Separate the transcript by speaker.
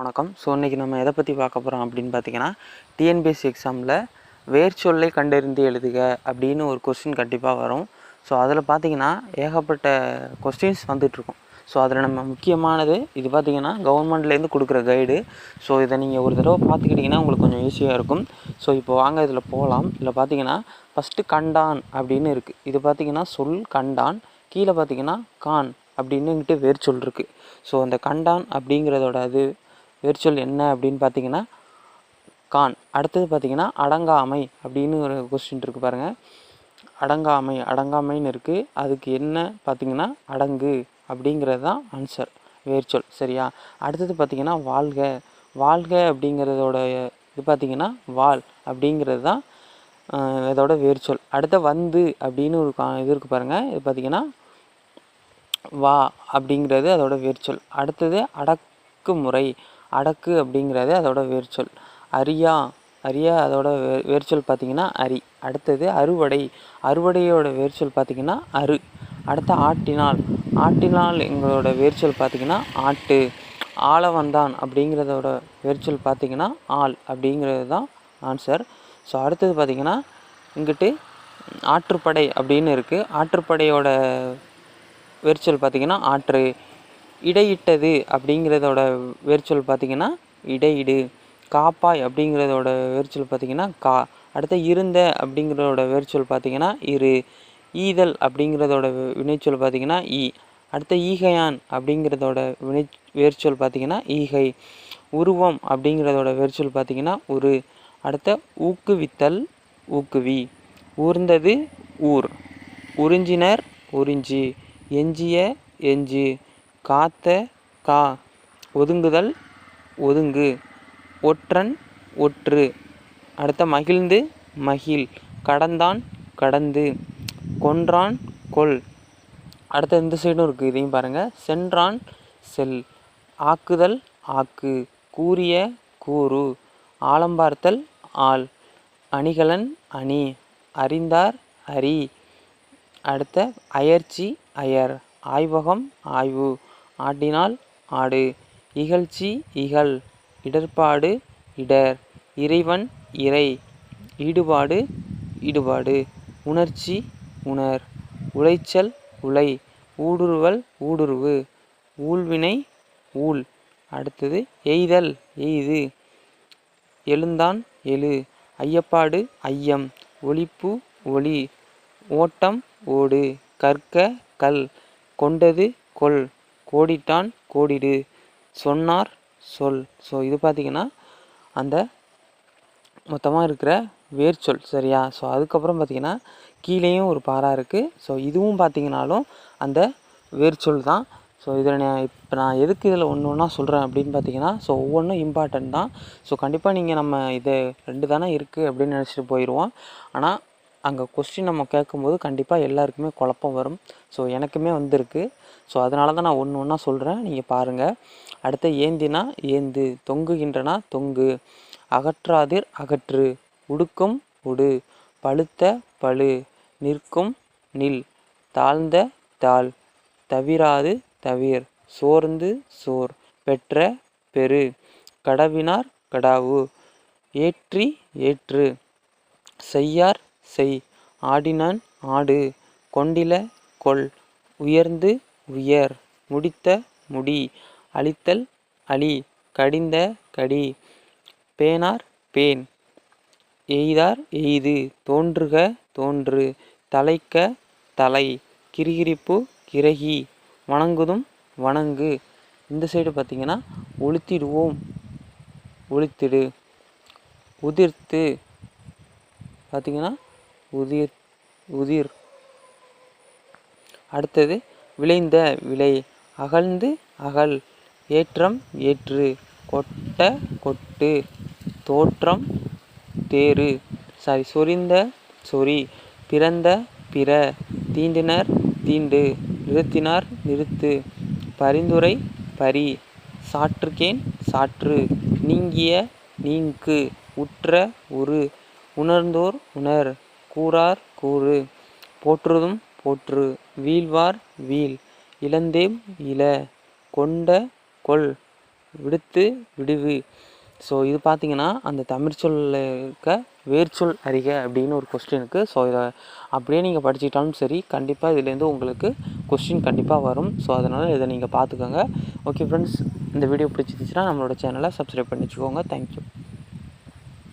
Speaker 1: வணக்கம். ஸோ இன்றைக்கி நம்ம எதை பற்றி பார்க்க போகிறோம் அப்படின்னு பார்த்தீங்கன்னா டிஎன்பிஎஸ்சி எக்ஸாமில் வேர்ச்சொல்லை கண்டறிந்து எழுதுக அப்படின்னு ஒரு கொஸ்டின் கண்டிப்பாக வரும். ஸோ அதில் பார்த்தீங்கன்னா ஏகப்பட்ட கொஸ்டின்ஸ் வந்துட்டுருக்கும். ஸோ அதில் நம்ம முக்கியமானது இது பார்த்தீங்கன்னா கவர்மெண்ட்லேருந்து கொடுக்குற கைடு ஸோ இதை நீங்கள் ஒரு தடவை பார்த்துக்கிட்டிங்கன்னா உங்களுக்கு கொஞ்சம் ஈஸியாக இருக்கும். ஸோ இப்போ வாங்க இதில் போகலாம் இதில் பார்த்தீங்கன்னா ஃபஸ்ட்டு கண்டான் அப்படின்னு இருக்குது இது பார்த்தீங்கன்னா சொல் கண்டான். கீழே பார்த்தீங்கன்னா கான் அப்படின்னுங்கிட்டு வேர்ச்சொல் இருக்குது ஸோ அந்த கண்டான் அப்படிங்கிறதோட அது வேர்ச்சொல் என்ன அப்படின்னு பார்த்தீங்கன்னா கான். அடுத்தது பார்த்தீங்கன்னா அடங்காமை அப்படின்னு ஒரு கொஸ்டின் இருக்குது பாருங்கள் அடங்காமை அடங்காமைன்னு இருக்குது அதுக்கு என்ன பார்த்தீங்கன்னா அடங்கு அப்படிங்கிறது தான் ஆன்சர் வேர்ச்சொல் சரியா? அடுத்தது பார்த்தீங்கன்னா வாழ்க. வாழ்க அப்படிங்கிறதோட இது பார்த்தீங்கன்னா வால் அப்படிங்கிறது தான் இதோட வேர்ச்சொல் அடுத்த வந்து அப்படின்னு ஒரு கா இது இருக்குது பாருங்கள் இது பார்த்தீங்கன்னா வா அப்படிங்கிறது அதோட வேர்ச்சொல் அடுத்தது அடக்குமுறை. அடக்கு அப்படிங்கிறது அதோட வேர்ச்சொல். அரியா அரியா அதோட வே வேர்ச்சொல் பார்த்தீங்கன்னா அரி. அடுத்தது அறுவடை. அறுவடையோட வேர்ச்சொல் பார்த்தீங்கன்னா அரு அடுத்து ஆட்டினால். ஆட்டினால் எங்களோட வேர்ச்சொல் பார்த்தீங்கன்னா ஆட்டு. ஆளவந்தான் அப்படிங்கிறதோட வேர்ச்சொல் பார்த்தீங்கன்னா ஆள் அப்படிங்கிறது தான் ஆன்சர். ஸோ அடுத்தது பார்த்திங்கன்னா இங்கிட்டு ஆற்றுப்படை அப்படின்னு இருக்குது ஆற்றுப்படையோட வெறிச்சல் பார்த்தீங்கன்னா ஆற்று. இடையிட்டது அப்படிங்கிறதோட வேர்ச்சொல் பார்த்திங்கன்னா இடையிடு காப்பாய் அப்படிங்கிறதோட வேர்ச்சொல் பார்த்திங்கன்னா கா. அடுத்த இருந்த அப்படிங்கிறதோட வேர்ச்சொல் பார்த்தீங்கன்னா இரு. ஈதல் அப்படிங்கிறதோட வினைச்சொல் பார்த்திங்கன்னா ஈ. அடுத்த ஈகையான் அப்படிங்கிறதோட வினை வேர்ச்சொல் பார்த்தீங்கன்னா ஈகை. உருவம் அப்படிங்கிறதோட வேர்ச்சொல் பார்த்தீங்கன்னா உரு. அடுத்த ஊக்குவித்தல் ஊக்குவி. ஊர்ந்தது ஊர். உறிஞ்சினர் உறிஞ்சி. எஞ்சிய எஞ்சு. காத்த கா. ஒதுங்குதல் ஒதுங்கு. ஒற்றன் ஒற்று. அடுத்த மகிழ்ந்து மகிழ். கடந்தான் கடந்து. கொன்றான் கொல். அடுத்த இந்த சைடும் இருக்குது இதையும் பாருங்கள் சென்றான் செல். ஆக்குதல் ஆக்கு. கூறிய கூறு. ஆலம்பார்த்தல் ஆள். அணிகலன் அணி. அறிந்தார் அறி அடுத்த அயர்ச்சி அயர். ஆய்வகம் ஆய்வு. ஆடினால் ஆடு இகழ்ச்சி இகழ் இடர்பாடு இடர் இறைவன் இறை ஈடுபாடு ஈடுபாடு உணர்ச்சி உணர் உளைச்சல் உலை ஊடுருவல் ஊடுருவு ஊழ்வினை ஊழ் அடுத்தது எய்தல் எய்து எழுந்தான் எழு ஐயப்பாடு ஐயம் ஒளிப்பு ஒளி ஓட்டம் ஓடு கற்க கல் கொண்டது கொள் கோடிட்டான் கோடிடு. சொன்னார் சொல். ஸோ இது பார்த்தீங்கன்னா அந்த மொத்தமாக இருக்கிற வேர்ச்சொல் சரியா? ஸோ அதுக்கப்புறம் பார்த்தீங்கன்னா கீழேயும் ஒரு பாரா இருக்குது ஸோ இதுவும் பார்த்திங்கனாலும் அந்த வேர்ச்சொல் தான். ஸோ இதில் நான் இப்போ நான் எதுக்கு இதில் ஒன்று ஒன்றா சொல்கிறேன் அப்படின்னு பார்த்தீங்கன்னா ஸோ ஒவ்வொன்றும் இம்பார்ட்டன்ட் தான். ஸோ கண்டிப்பாக நீங்கள் நம்ம இது ரெண்டு தானே இருக்குது அப்படின்னு நினச்சிட்டு போயிடுவோம் ஆனால் அங்கே கொஸ்டின் நம்ம கேட்கும்போது கண்டிப்பாக எல்லாருக்குமே குழப்பம் வரும். ஸோ எனக்குமே வந்திருக்கு. ஸோ அதனால தான் நான் ஒன்று ஒன்றா சொல்கிறேன் நீங்கள் பாருங்கள் அடுத்து ஏந்தினா ஏந்து தொங்குகின்றனா தொங்கு அகற்றாதிர் அகற்று உடுக்கும் உடு பழுத்த பழு நிற்கும் நில் தாழ்ந்த தாள் தவிராது தவிர் சோர்ந்து சோர் பெற்ற பெரு கடவினார் கடாவு ஏற்றி ஏற்று செய்யார் செய். ஆடினான் ஆடு. கொண்டில கொள். உயர்ந்து உயர். முடித்த முடி. அழித்தல் அழி. கடிந்த கடி. பேனார் பேன். எய்தார் எய்து. தோன்றுக தோன்று. தலைக்க தலை. கிரிகிரிப்பு கிரகி. வணங்குதும் வணங்கு. இந்த சைடு பார்த்தீங்கன்னா ஒளுத்திடுவோம் ஒழுத்திடு உதிர்த்து. பார்த்தீங்கன்னா உதிர் உதிர். அடுத்தது விளைந்த விளை. அகழ்ந்து அகல். ஏற்றம் ஏற்று. கொட்ட கொட்டு. தோற்றம் தேறு. சாரி சொரிந்த சொறி. பிறந்த பிற. தீண்டினர் தீண்டு. நிறுத்தினார் நிறுத்து. பரிந்துரை பரி. சாற்றுக்கேன் சாற்று. நீங்கிய நீங்கு. உற்ற உரு உணர்ந்தோர் உணர். கூறார் கூறு. போற்றுதும் போற்று. வீழ்வார் வீழ். இளந்தேம் இல கொண்ட கொள். விடுத்து விடுவு. ஸோ இது பார்த்தீங்கன்னா அந்த தமிழ் சொல்ல இருக்க வேர்ச்சொல் அறிக அப்படின்னு ஒரு கொஸ்டின் இருக்குது ஸோ இதை அப்படியே நீங்கள் படிச்சுக்கிட்டாலும் சரி கண்டிப்பாக இதுலேருந்து உங்களுக்கு கொஸ்டின் கண்டிப்பாக வரும். ஸோ அதனால் இதை நீங்கள் பார்த்துக்கோங்க ஓகே ஃப்ரெண்ட்ஸ் இந்த வீடியோ பிடிச்சிருந்துச்சுன்னா நம்மளோட சேனலை சப்ஸ்கிரைப் பண்ணி வச்சுக்கோங்க தேங்க்யூ